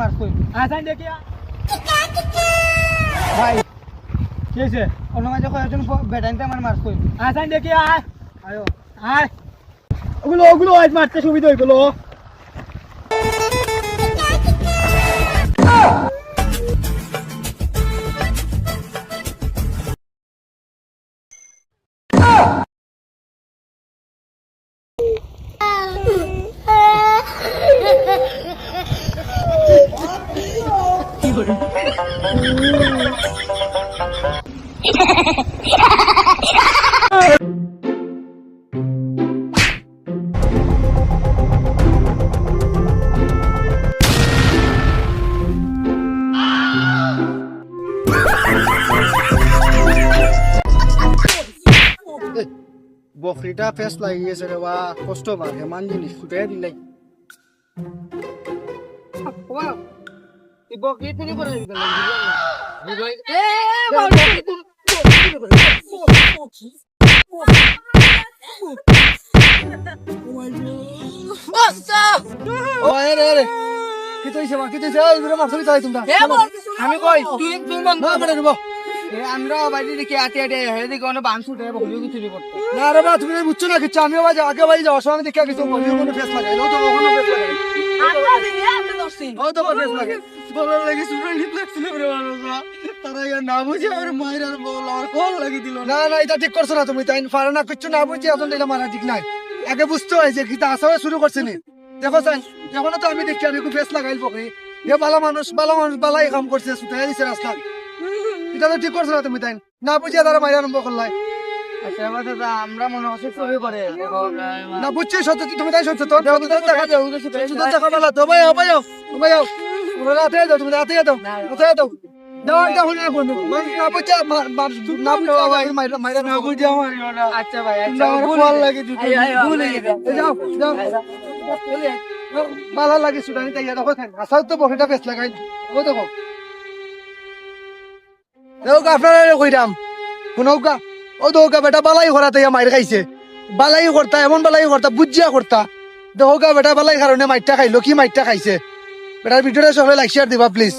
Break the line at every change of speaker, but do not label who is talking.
মার কই? আসান দেখিয়া ভাই, কি হয়েছে? অন্য মাঝে কয়েকজন বেটাইনতে আমার মার কই? আসান দেখিয়া আয়। আয়ো, আয়। ওগুলো ওগুলো আজ মারতে সুবিধা হইগুলো
বকরিটা ফেস লাগি গেছে রে বা কষ্ট পার হেমান জিনিস ফুটাই দিলাই
আমি কই তুই
মানে
আমরা বাইরে দেখি
না রে বা তুমি বুঝছ না বাজে আগে বাজে যাওয়ার সময় দেখে কিছু বলিও কোনো ফেস লাগাই ও তো ওখানে ফেস লাগাই ও তো ফেস লাগাই বলার লাগি সুরে লিপ লাগছিল রে তারা ইয়া না বুঝে আর মায়ের আর বল আর কল লাগি দিল না। না এটা ঠিক করছ না তুমি তাই পারে না কিচ্ছু না বুঝে এখন এটা মারা ঠিক নাই। আগে বুঝতে হয় যে কিতা আসাও শুরু করছে নি। দেখো সাই এখন তো আমি দেখি আমি ফেস লাগাইল বকরি এ বালা মানুষ বালা মানুষ বালাই কাম করছে সুতাই দিছে রাস্তা। এটা তো ঠিক করছ না তুমি তাই না বুঝে তারা মায়ের আরম্ভ করলাই
আচ্ছা দাদা আমরা মনে হচ্ছে চুরি করে
না বুঝছি সত্য তুমি তাই সত্য দেহ দেখা যাও দেখা পেলা তো ভাই ভাই ভাই তুমি রাতে দাও তুমি রাতে না বুঝছে আমার
আচ্ছা ভাই
ভুলে যাও যাও লাগে সুদানি তাই দেখো আসাও তো বকেটা বেশ লাগাই ও দেখো দেখো আপনারা কইরাম শুনৌকা ও দৌকা বেটা বালাই করা তাই মাইর খাইছে বালাই করতা এমন বালাই করতা বুঝিয়া করতা দেখোকা বেটা বালাই কারণে মাইরটা খাইলো কি মাইরটা খাইছে বেটার ভিডিওটা সবাই লাইক শেয়ার দিবা প্লিজ